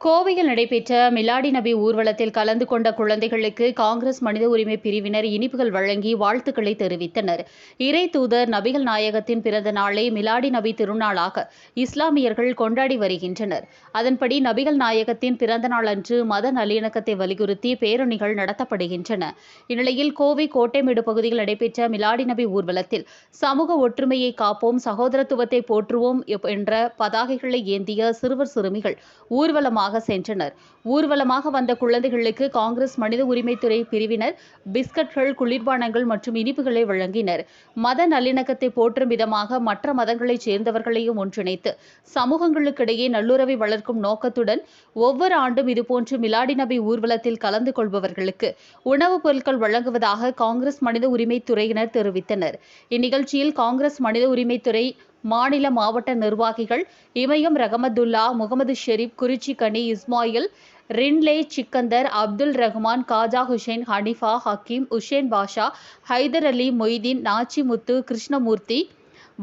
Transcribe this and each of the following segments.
கோவையில் நடைபெற்ற மிலாடி நபி ஊர்வலத்தில் கலந்து கொண்ட குழந்தைகளுக்கு காங்கிரஸ் மனித உரிமை பிரிவினர் இனிப்புகள் வழங்கி வாழ்த்துக்களை தெரிவித்தனர். இறை தூதர் நபிகள் நாயகத்தின் பிறந்த நாளை மிலாடி நபி திருநாளாக இஸ்லாமியர்கள் கொண்டாடி வருகின்றனர். அதன்படி நபிகள் நாயகத்தின் பிறந்த நாள் அன்று மத நல்லிணக்கத்தை வலியுறுத்தி பேரணிகள் நடத்தப்படுகின்றன. இந்நிலையில் கோவை கோட்டைமேடு பகுதியில் நடைபெற்ற மிலாடி நபி ஊர்வலத்தில் சமூக ஒற்றுமையை காப்போம் சகோதரத்துவத்தை போற்றுவோம் என்ற பதாகைகளை ஏந்திய சிறுவர் சிறுமிகள் ஊர்வலமாக சென்றனர். ஊர்வலமாக வந்த குழந்தைகளுக்கு காங்கிரஸ் மனித உரிமைத்துறை பிரிவினர் பிஸ்கட்கள் குளிர்பானங்கள் மற்றும் இனிப்புகளை வழங்கினர். மத நல்லிணக்கத்தை போற்றும் விதமாக மற்ற மதங்களைச் சேர்ந்தவர்களையும் ஒன்றிணைத்து சமூகங்களுக்கிடையே நல்லுறவை வளர்க்கும் நோக்கத்துடன் ஒவ்வொரு ஆண்டும் இதுபோன்று மிலாடி நபி ஊர்வலத்தில் கலந்து கொள்பவர்களுக்கு உணவுப் பொருட்கள் வழங்குவதாக காங்கிரஸ் மனித உரிமைத்துறையினர் தெரிவித்தனர். இந்நிகழ்ச்சியில் காங்கிரஸ் மனித உரிமைத்துறை மாநில மாவட்ட நிர்வாகிகள் இமயம் ரகமதுல்லா முகமது ஷெரீப் குறிச்சி கனி இஸ்மாயில் ரின்லே சிக்கந்தர் அப்துல் ரஹ்மான் காஜா ஹுசேன் ஹனிஃபா ஹக்கீம் உஷேன் பாஷா ஹைதர் அலி மொய்தீன் நாச்சிமுத்து கிருஷ்ணமூர்த்தி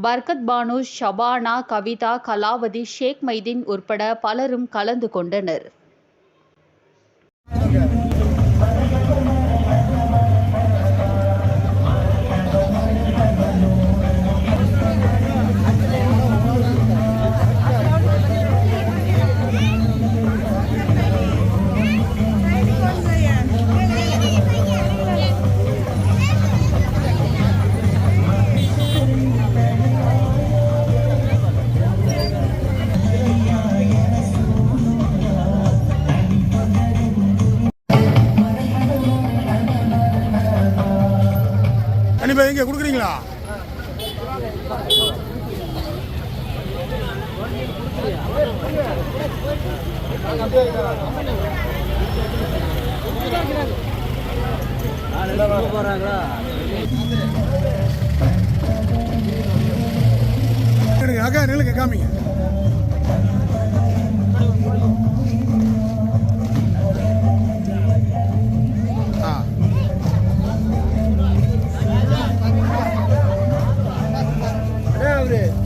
பர்கத் பானு ஷபானா கவிதா கலாவதி ஷேக் மைதீன் உட்பட பலரும் கலந்து கொண்டனர். கண்டிப்பாக எங்கே? கொடுக்குறீங்களா? போறாங்களா அக்கா நிலுங்க காமிங்க. devri.